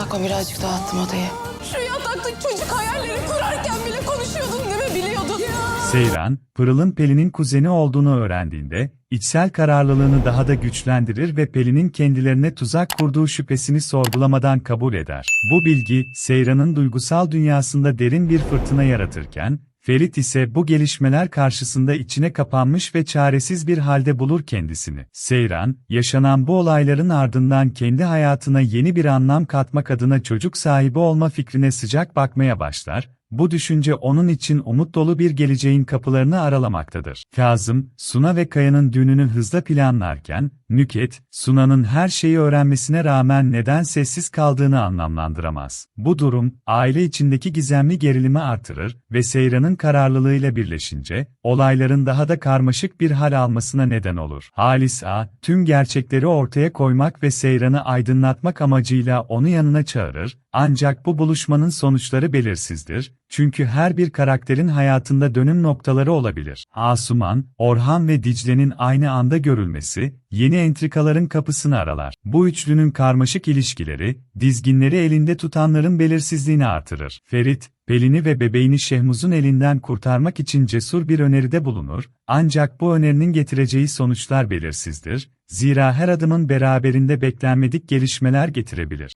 Volkan birazcık dağıttım odayı. Şu yatakta çocuk hayalleri kurarken bile konuşuyordun değil mi biliyordun? Seyran, Pırıl'ın Pelin'in kuzeni olduğunu öğrendiğinde, içsel kararlılığını daha da güçlendirir ve Pelin'in kendilerine tuzak kurduğu şüphesini sorgulamadan kabul eder. Bu bilgi, Seyran'ın duygusal dünyasında derin bir fırtına yaratırken, Ferit ise bu gelişmeler karşısında içine kapanmış ve çaresiz bir halde bulur kendisini. Seyran, yaşanan bu olayların ardından kendi hayatına yeni bir anlam katmak adına çocuk sahibi olma fikrine sıcak bakmaya başlar, bu düşünce onun için umut dolu bir geleceğin kapılarını aralamaktadır. Kazım, Suna ve Kaya'nın düğününü hızla planlarken, Nüket, Suna'nın her şeyi öğrenmesine rağmen neden sessiz kaldığını anlamlandıramaz. Bu durum, aile içindeki gizemli gerilimi artırır ve Seyran'ın kararlılığıyla birleşince, olayların daha da karmaşık bir hal almasına neden olur. Halis A, tüm gerçekleri ortaya koymak ve Seyran'ı aydınlatmak amacıyla onu yanına çağırır, ancak bu buluşmanın sonuçları belirsizdir, çünkü her bir karakterin hayatında dönüm noktaları olabilir. Asuman, Orhan ve Dicle'nin aynı anda görülmesi, yeni entrikaların kapısını aralar. Bu üçlünün karmaşık ilişkileri, dizginleri elinde tutanların belirsizliğini artırır. Ferit, Pelin'i ve bebeğini Şehmuz'un elinden kurtarmak için cesur bir öneride bulunur, ancak bu önerinin getireceği sonuçlar belirsizdir, zira her adımın beraberinde beklenmedik gelişmeler getirebilir.